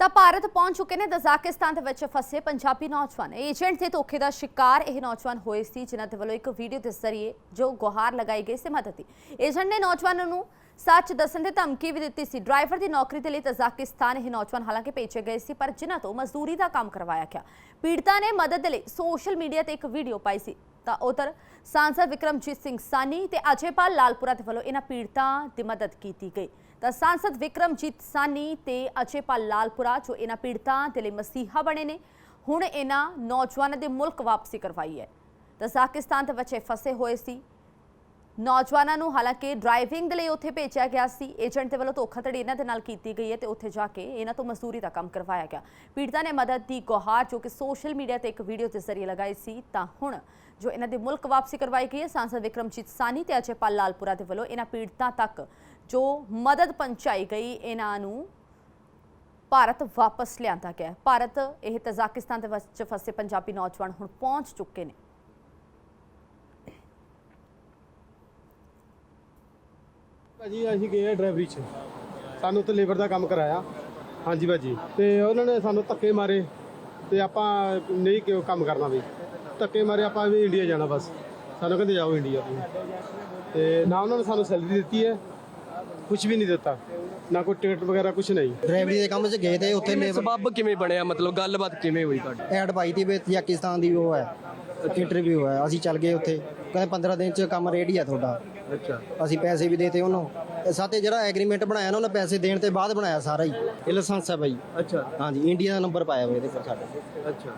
ਤਾਂ ਭਾਰਤ ਪਹੁੰਚ ਚੁੱਕੇ ਨੇ ਤਜ਼ਾਕਿਸਤਾਨ ਦੇ ਵਿੱਚ ਫਸੇ ਪੰਜਾਬੀ ਨੌਜਵਾਨ। ਏਜੰਟ ਦੇ ਧੋਖੇ ਦਾ ਸ਼ਿਕਾਰ ਇਹ ਨੌਜਵਾਨ ਹੋਏ ਸੀ, ਜਿਨ੍ਹਾਂ ਦੇ ਵੱਲੋਂ ਇੱਕ ਵੀਡੀਓ ਦੇ ਜ਼ਰੀਏ ਜੋ ਗੁਹਾਰ ਲਗਾਈ ਗਈ ਸੀ ਮਦਦ ਦੀ। ਏਜੰਟ ਨੇ ਨੌਜਵਾਨਾਂ ਨੂੰ ਸੱਚ ਦੱਸਣ ਦੀ ਧਮਕੀ ਵੀ ਦਿੱਤੀ ਸੀ। ਡਰਾਈਵਰ ਦੀ ਨੌਕਰੀ ਦੇ ਲਈ ਤਜ਼ਾਕਿਸਤਾਨ ਇਹ ਨੌਜਵਾਨ ਹਾਲਾਂਕਿ ਭੇਜੇ ਗਏ ਸੀ, ਪਰ ਜਿਨ੍ਹਾਂ ਤੋਂ ਮਜ਼ਦੂਰੀ ਦਾ ਕੰਮ ਕਰਵਾਇਆ ਗਿਆ। ਪੀੜਤਾ ਨੇ ਮਦਦ ਦੇ ਲਈ ਸੋਸ਼ਲ ਮੀਡੀਆ ਤੇ ਇੱਕ ਵੀਡੀਓ ਪਾਈ ਸੀ। ਤਾਂ ਉਧਰ ਸਾਂਸਦ ਵਿਕਰਮਜੀਤ ਸਿੰਘ ਸਾਨੀ ਤੇ ਅਜੇਪਾਲ ਲਾਲਪੁਰਾ ਦੇ ਵੱਲੋਂ ਇਹਨਾਂ ਪੀੜਤਾਂ ਦੀ ਮਦਦ ਕੀਤੀ ਗਈ। ਤਾਂ ਸਾਂਸਦ ਵਿਕਰਮਜੀਤ ਸਾਨੀ ਤੇ ਅਜੇਪਾਲ ਲਾਲਪੁਰਾ, ਜੋ ਇਹਨਾਂ ਪੀੜਤਾਂ ਦੇ ਲਈ ਮਸੀਹਾ ਬਣੇ ਨੇ, ਹੁਣ ਇਹਨਾਂ ਨੌਜਵਾਨਾਂ ਦੇ ਮੁਲਕ ਵਾਪਸੀ ਕਰਵਾਈ ਹੈ। ਤਜ਼ਾਕਿਸਤਾਨ ਦੇ ਵਿੱਚ ਇਹ ਫਸੇ ਹੋਏ ਸੀ। ਨੌਜਵਾਨਾਂ ਨੂੰ ਹਾਲਾਂਕਿ ਡਰਾਈਵਿੰਗ ਦੇ ਲਈ ਉੱਥੇ ਭੇਜਿਆ ਗਿਆ ਸੀ। ਏਜੰਟ ਦੇ ਵੱਲੋਂ ਧੋਖਾਧੜੀ ਇਹਨਾਂ ਦੇ ਨਾਲ ਕੀਤੀ ਗਈ ਹੈ ਤੇ ਉੱਥੇ ਜਾ ਕੇ ਇਹਨਾਂ ਤੋਂ ਮਜ਼ਦੂਰੀ ਦਾ ਕੰਮ ਕਰਵਾਇਆ ਗਿਆ। ਪੀੜਤਾਂ ਨੇ ਮਦਦ ਦੀ ਗੁਹਾਰ, ਜੋ ਕਿ ਸੋਸ਼ਲ ਮੀਡੀਆ ਤੇ ਇੱਕ ਵੀਡੀਓ ਦੇ ਜ਼ਰੀਏ ਲਗਾਈ ਸੀ, ਤਾਂ ਹੁਣ ਜੋ ਇਹਨਾਂ ਦੇ ਮੁਲਕ ਵਾਪਸੀ ਕਰਵਾਈ ਗਈ ਹੈ, ਸਾਂਸਦ ਵਿਕਰਮਜੀਤ ਸਾਨੀ ਤੇ ਅਜੇਪਾਲ ਲਾਲਪੁਰਾ ਦੇ ਵੱਲੋਂ ਇਹਨਾਂ ਪੀੜਤਾਂ ਤੱਕ ਜੋ ਮਦਦ ਪਹੁੰਚਾਈ ਗਈ ਇਹਨਾਂ ਨੂੰ, ਭਾਰਤ ਵਾਪਸ ਲਿਆਂਦਾ ਗਿਆ। ਭਾਰਤ ਇਹ ਤਜ਼ਾਕਿਸਤਾਨ ਦੇ ਵਿੱਚ ਫਸੇ ਪੰਜਾਬੀ ਨੌਜਵਾਨ ਹੁਣ ਪਹੁੰਚ ਚੁੱਕੇ ਨੇ। ਭਾਜੀ, ਅਸੀਂ ਗਏ ਡਰਾਈਵਰੀ 'ਚ। ਸਾਨੂੰ ਤੇ ਲੇਬਰ ਦਾ ਕੰਮ ਕਰਾਇਆ। ਹਾਂਜੀ ਭਾਜੀ, ਤੇ ਉਹਨਾਂ ਨੇ ਸਾਨੂੰ ਧੱਕੇ ਮਾਰੇ ਤੇ ਆਪਾਂ ਨਹੀਂ ਕਿਉਂ ਕੰਮ ਕਰਨਾ ਵੀ। ਧੱਕੇ ਮਾਰੇ ਆਪਾਂ ਵੀ ਇੰਡੀਆ ਜਾਣਾ ਬਸ। ਸਾਨੂੰ ਕਹਿੰਦੇ ਜਾਓ ਇੰਡੀਆ ਤੁਸੀਂ। ਤੇ ਨਾ ਉਹਨਾਂ ਨੇ ਸਾਨੂੰ ਸੈਲਰੀ ਦਿੱਤੀ ਹੈ। ਕੁਝ ਵੀ ਨਹੀਂ ਦਿੱਤਾ। ਨਾ ਕੋਈ ਟਿਕਟ ਵਗੈਰਾ ਕੁਝ ਨਹੀਂ। ਡਰਾਈਵਰੀ ਦੇ ਕੰਮ 'ਚ ਗਏ ਤੇ ਉੱਥੇ ਲੇਬਰ ਸਬੱਬ ਕਿਵੇਂ ਬਣਿਆ? ਮਤਲਬ ਗੱਲਬਾਤ ਕਿਵੇਂ ਹੋਈ ਤੁਹਾਡੀ? ਐਡ ਪਾਈ ਤੀ ਵੀ ਤਜਾਕਿਸਤਾਨ ਦੀ ਉਹ ਹੈ। ਇੰਟਰਵਿਊ ਹੈ। ਅਸੀਂ ਚੱਲ ਗਏ ਉੱਥੇ। ਕਹਿੰਦੇ 15 ਦਿਨ 'ਚ ਕੰਮ ਰੈਡੀ ਆ ਤੁਹਾਡਾ। ਅੱਛਾ। ਅਸੀਂ ਪੈਸੇ ਵੀ ਦੇਤੇ ਉਹਨੂੰ। ਸਾਤੇ ਜਿਹੜਾ ਐਗਰੀਮੈਂਟ ਬਣਾਇਆ ਨਾ ਉਹਨੇ ਪੈਸੇ ਦੇਣ ਤੇ ਬਾਅਦ ਬਣਾਇਆ ਸਾਰਾ ਹੀ। ਇਹ ਲਾਇਸੈਂਸ ਹੈ ਬਾਈ। ਅੱਛਾ। ਹਾਂਜੀ ਇੰਡੀਆ ਦਾ ਨੰਬਰ ਪਾਇਆ ਹੋਇਆ ਇਹਦੇ ਪਰ ਸਾਡਾ ਅੱਛਾ।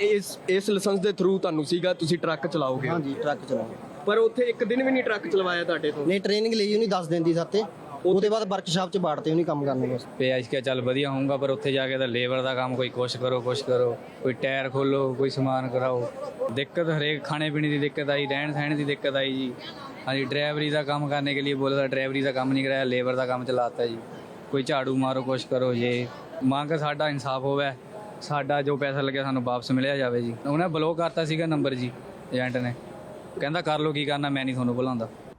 ਇਸ ਇਸ ਲਾਇਸੈਂਸ ਦੇ ਥਰੂ ਤੁਹਾਨੂੰ ਸੀਗਾ ਤੁਸੀਂ ਟਰੱਕ ਚਲਾਓਗੇ? ਹਾਂਜੀ ਟਰੱਕ ਚਲਾਉਂਦੇ ਪਰ ਉੱਥੇ ਇੱਕ ਦਿਨ ਵੀ ਨਹੀਂ ਟਰੱਕ ਚਲਵਾਇਆ ਤੁਹਾਡੇ ਤੋਂ? ਨਹੀਂ ਟ੍ਰੇਨਿੰਗ ਲਈ ਉਹਨੇ 10 ਦਿਨ ਦੀ ਸਾਤੇ ਉਹਦੇ ਬਾਅਦ ਵਰਕਸ਼ਾਪ 'ਚ ਬਾੜਤੇ ਉਹਨੇ ਕੰਮ ਕਰਨ ਬਸ। ਤੇ ਅੱਜ ਕਿਹਾ ਚੱਲ ਵਧੀਆ ਹੋਊਗਾ ਪਰ ਉੱਥੇ ਜਾ ਕੇ ਤਾਂ ਲੇਬਰ ਦਾ ਕੰਮ ਕੋਈ ਕੁਛ ਕਰੋ ਕੁਛ ਕਰੋ। ਕੋਈ ਟਾਇਰ ਖੋਲੋ ਕੋਈ ਸਮਾਨ ਕਰਾਓ। ਦਿੱਕਤ ਹਰੇਕ ਖਾਣੇ ਪੀਣੇ ਦੀ ਦਿੱਕਤ ਆਈ ਰਹਿਣ ਸਹਿਣ ਦੀ ਦਿੱਕਤ ਆਈ ਜੀ। ਹਾਂਜੀ ਡਰਾਈਵਰੀ ਦਾ ਕੰਮ ਕਰਨੇ ਕੇ ਲਈ ਬੋਲਾ ਤਾਂ ਡਰਾਈਵਰੀ ਦਾ ਕੰਮ ਨਹੀਂ ਕਰਾਇਆ ਲੇਬਰ ਦਾ ਕੰਮ ਚਲਾਤਾ ਜੀ। ਕੋਈ ਝਾੜੂ ਮਾਰੋ ਕੁਛ ਕਰੋ ਜੇ। ਮੰਗ ਸਾਡਾ ਇਨਸਾਫ ਹੋਵੇ ਸਾਡਾ ਜੋ ਪੈਸਾ ਲੱਗਿਆ ਸਾਨੂੰ ਵਾਪਸ ਮਿਲਿਆ ਜਾਵੇ ਜੀ। ਉਹਨੇ ਬਲੌਕ ਕਰਤਾ ਸੀਗਾ ਨੰਬਰ ਜੀ ਏਜੰਟ ਨੇ। ਕਹਿੰਦਾ ਕਰ ਲਓ ਕੀ ਕਰਨਾ ਮੈਂ ਨਹੀਂ ਤੁਹਾਨੂੰ ਬੁਲਾਉਂਦਾ।